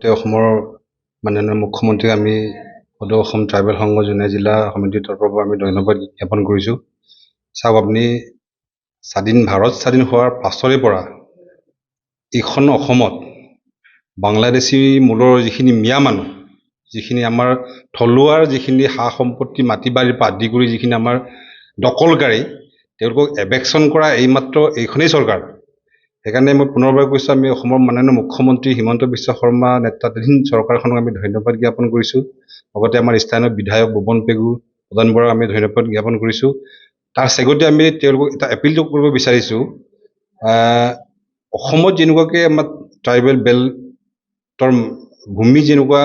অসমৰ মাননীয় মুখ্যমন্ত্ৰীক আমি সদৌ অসম ট্ৰাইবেল সংঘ জোনাই জিলা সমিতিৰ তৰফৰ পৰা আমি ধন্যবাদ জ্ঞাপন কৰিছোঁ। চাওক আপুনি স্বাধীন ভাৰত স্বাধীন হোৱাৰ পাছৰে পৰা এইখন অসমত বাংলাদেশী মূলৰ যিখিনি মিয়া মানুহ যিখিনি আমাৰ থলুৱাৰ যিখিনি সা সম্পত্তি মাটি বাৰীৰ পৰা আদি কৰি যিখিনি আমাৰ দখলকাৰী তেওঁলোকক এভেকশ্যন কৰা এইমাত্ৰ এইখনেই চৰকাৰ। সেইকাৰণে মই পুনৰবাৰ কৈছোঁ আমি অসমৰ মাননীয় মুখ্যমন্ত্ৰী হিমন্ত বিশ্ব শৰ্মা নেতৃত্বাধীন চৰকাৰখনক আমি ধন্যবাদ জ্ঞাপন কৰিছোঁ। লগতে আমাৰ স্থানীয় বিধায়ক ভুৱন পেগু প্ৰধান বৰাক আমি ধন্যবাদ জ্ঞাপন কৰিছোঁ। তাৰ চেগতে আমি তেওঁলোকক এটা এপিলটো কৰিব বিচাৰিছোঁ। অসমত যেনেকুৱাকৈ আমাৰ ট্ৰাইবেল বেল্টৰ ভূমি যেনেকুৱা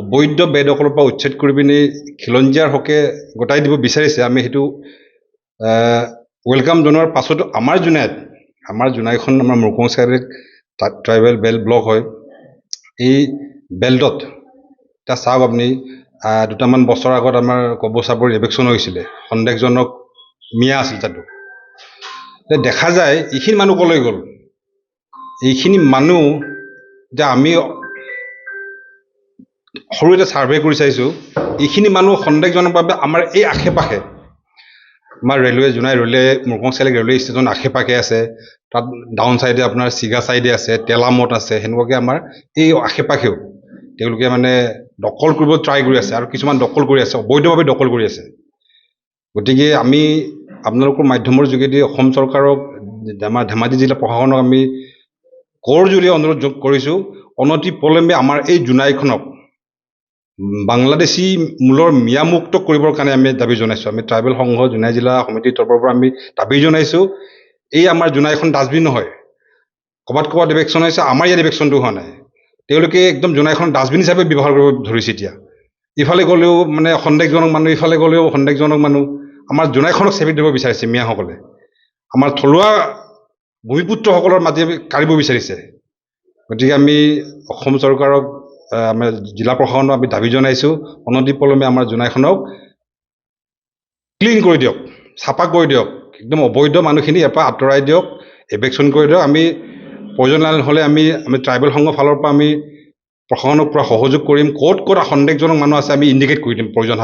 অবৈধ বেদখলৰ পৰা উচ্ছেদ কৰি পিনি খিলঞ্জীয়াৰ হকে গতাই দিব বিচাৰিছে আমি সেইটো ৱেলকাম জনোৱাৰ পাছতো আমাৰ জোনাইত আমাৰ জোনাইখন আমাৰ মৰকং চাইডে ট্ৰাইবেল বেল্ট ব্লক হয়। এই বেল্টত এতিয়া চাওক আপুনি দুটামান বছৰ আগত আমাৰ কব চাপৰ ইলেকশ্যন হৈছিলে। সন্দেহজনক মিয়া আছিল তাতো। দেখা যায় এইখিনি মানুহ ক'লৈ গ'ল? এইখিনি মানুহ এতিয়া আমি সৰু এটা ছাৰ্ভে কৰি চাইছোঁ এইখিনি মানুহ সন্দেহজনকভাৱে আমাৰ এই আশে পাশে আমাৰ railway Jonai railway Morkong Chariali railway station আশে পাশে আছে। তাত ডাউন চাইডে আপোনাৰ চিগা চাইডে আছে তেলামত আছে সেনেকুৱাকৈ আমাৰ এই আশে পাশেও তেওঁলোকে মানে দখল কৰিব ট্ৰাই কৰি আছে আৰু কিছুমান দখল কৰি আছে অবৈধভাৱে দখল কৰি আছে। গতিকে আমি আপোনালোকৰ মাধ্যমৰ যোগেদি অসম চৰকাৰক আমাৰ ধেমাজি জিলা প্ৰশাসনক আমি কৰযোৰে অনুৰোধ জ- কৰিছোঁ অনতি পলমে আমাৰ এই জোনাইখনক বাংলাদেশী মূলৰ মিয়ামুক্ত কৰিবৰ কাৰণে আমি দাবী জনাইছোঁ। আমি ট্ৰাইবেল সংঘ জোনাই জিলা সমিতিৰ তৰফৰ পৰা আমি দাবী জনাইছোঁ। এই আমাৰ জোনাইখন ডাষ্টবিন নহয়। ক'ৰবাত ক'ৰবাত ইলেকশ্যন হৈছে আমাৰ ইয়াত ইলেকশ্যনটো হোৱা নাই। তেওঁলোকে একদম জোনাইখন ডাষ্টবিন হিচাপে ব্যৱহাৰ কৰিব ধৰিছে এতিয়া। ইফালে গ'লেও মানে সন্দেহজনক মানুহ ইফালে গ'লেও সন্দেহজনক মানুহ। আমাৰ জোনাইখনক চেপি দিব বিচাৰিছে মিয়াসকলে। আমাৰ থলুৱা ভূমিপুত্ৰসকলৰ মাটি কাঢ়িব বিচাৰিছে। গতিকে আমি অসম চৰকাৰক আমাৰ জিলা প্ৰশাসনক আমি দাবী জনাইছোঁ। অনতিপলমে আমাৰ জোনাইখনক ক্লিন কৰি দিয়ক। চাফা কৰি দিয়ক একদম অবৈধ মানুহখিনি পৰা আঁতৰাই দিয়ক এভেকশ্যন কৰি দিয়ক। আমি প্ৰয়োজন হ'লে আমি আমি ট্ৰাইবেল সংঘৰ ফালৰ পৰা আমি প্ৰশাসনক পূৰা সহযোগ কৰিম। ক'ত ক'ত সন্দেহজনক মানুহ আছে আমি ইণ্ডিকেট কৰি দিম প্ৰয়োজন